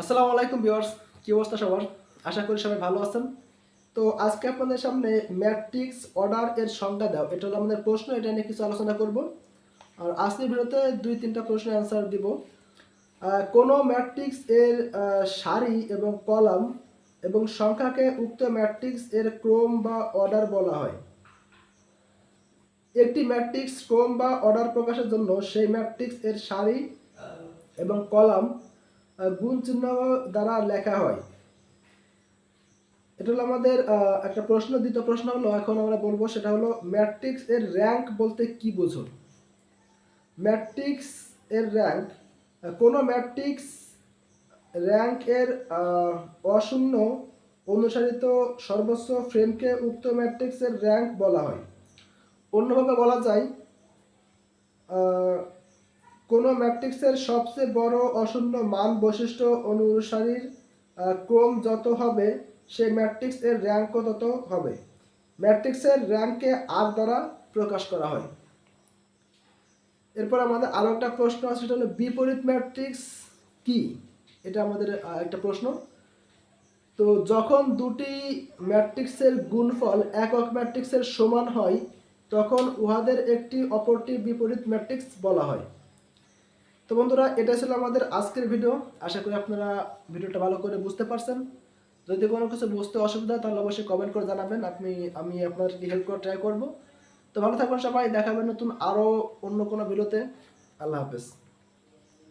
আসসালামু আলাইকুম ভিউয়ার্স, কি অবস্থা সবার? আশা করি সবাই ভালো আছেন। তো আজকে আপনাদের সামনে ম্যাট্রিক্স অর্ডার এর সংজ্ঞা দাও। এটা হলো আমাদের প্রশ্ন, এটা নিয়ে কিছু আলোচনা করব। আর আজকের ভিডিওতে দুই, তিনটা প্রশ্নের অ্যান্সার দিব। কোনো ম্যাট্রিক্স এর সারি এবং কলাম এবং সংখ্যাকে উক্ত ম্যাট্রিক্স এর ক্রম বা অর্ডার বলা হয়? একটি ম্যাট্রিক্স ক্রম বা অর্ডার প্রকাশের জন্য সেই ম্যাট্রিক্স এর সারি এবং কলাম গুণ চিহ্ন দ্বারা লেখা হয়। এটা হলো আমাদের একটা প্রশ্ন, দ্বিতীয় প্রশ্ন হলো, এখন আমরা বলব সেটা হলো, ম্যাট্রিক্স এর র্যাঙ্ক বলতে কি বোঝো? ম্যাট্রিক্স এর র্যাঙ্ক কোনো ম্যাট্রিক্স র্যাঙ্ক এর অশূন্য অনুসারিত সর্বোচ্চ ফ্রেমকে উক্ত ম্যাট্রিক্সের র্যাঙ্ক বলা হয়। অন্যভাবে বলা যায় কোনো ম্যাট্রিক্সের সবচেয়ে বড় অশূন্য মান বৈশিষ্ট্য অনুসারীর ক্রম যত হবে সেই ম্যাট্রিক্স এর র্যাঙ্কও তত হবে। ম্যাট্রিক্সের র্যাঙ্ককে আর দ্বারা প্রকাশ করা হয়। এরপর আমাদের আরও একটা প্রশ্ন আছে, সেটা হলো বিপরীত ম্যাট্রিক্স কি? এটা আমাদের একটা প্রশ্ন। তো যখন দুটি ম্যাট্রিক্সের গুণফল একক ম্যাট্রিক্সের সমান হয়, তখন উহাদের একটি অপরটি বিপরীত ম্যাট্রিক্স বলা হয়। তো বন্ধুরা এটা ছিল আমাদের আজকের ভিডিও আশা করি আপনারা ভিডিওটা ভালো করে বুঝতে পারছেন। যদি কোনো কিছু বুঝতে অসুবিধা তাহলে অবশ্যই কমেন্ট করে জানাবেন। আপনি, আমি আপনাদেরকে হেল্প করার ট্রাই করব। তো ভালো থাকবেন সবাই। দেখাবেন নতুন আরও অন্য কোনো ভিডিওতে আল্লাহ হাফেজ।